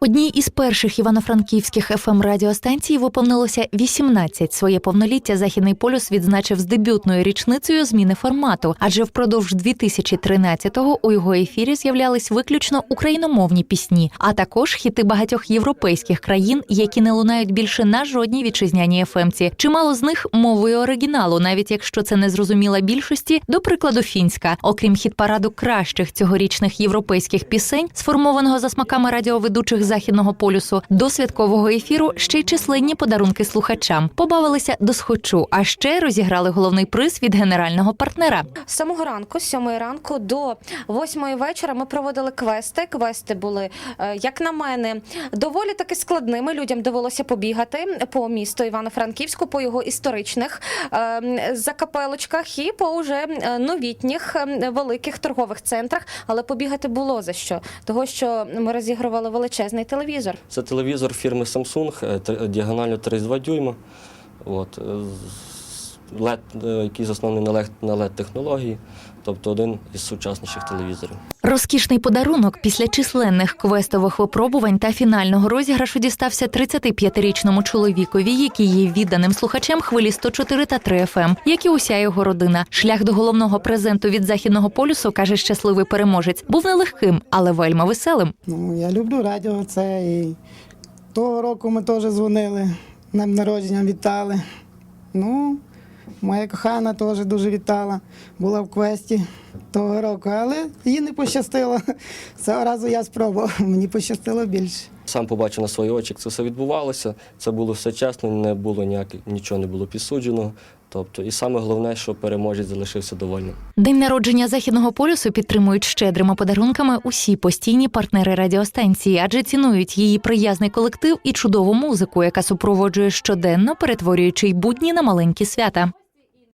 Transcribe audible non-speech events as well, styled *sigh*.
Одній із перших івано-франківських fm радіостанцій виповнилося 18. Своє повноліття Західний полюс відзначив з дебютною річницею зміни формату, адже впродовж 2013-го у його ефірі з'являлись виключно україномовні пісні, а також хіти багатьох європейських країн, які не лунають більше на жодній вітчизняній ефемці. Чимало з них мовою оригіналу, навіть якщо це не зрозуміла більшості, до прикладу, фінська. Окрім хіт-параду кращих цьогорічних європейських пісень, сформованого за смаками радіоведучих західного полюсу, до святкового ефіру ще й численні подарунки слухачам. Побавилися до схочу, а ще розіграли головний приз від генерального партнера. З самого ранку, з сьомої ранку до восьмої вечора ми проводили квести. Квести були, е, як на мене, доволі таки складними. Людям довелося побігати по місту Івано-Франківську, по його історичних е, закапелочках і по уже е, новітніх великих торгових центрах. Але побігати було за що, того що ми розігрували величезний телевізор. Це телевізор фірми Samsung, е, діагональю 32 дюйма. От, е, LED, е, який заснований на LED, на LED технології, тобто один із сучасніших телевізорів. Розкішний подарунок після численних квестових випробувань та фінального розіграшу дістався 35-річному чоловікові, який є відданим слухачем хвилі 104 та 3 FM, як і уся його родина. Шлях до головного презенту від західного полюсу каже щасливий переможець. Був нелегким, але вельми веселим. Ну, я люблю радіо це і того року ми теж дзвонили, нам народження вітали. Ну, моя кохана теж дуже вітала, була в квесті того року, але їй не пощастило. Цього разу я спробував, *laughs* мені пощастило більше. Сам побачив на свої очі, як це все відбувалося. Це було все чесно, не було ніяк, нічого не було підсуджено. Тобто, і саме головне, що переможець залишився довольним. День народження західного полюсу підтримують щедрими подарунками усі постійні партнери радіостанції, адже цінують її приязний колектив і чудову музику, яка супроводжує щоденно, перетворюючи й будні на маленькі свята.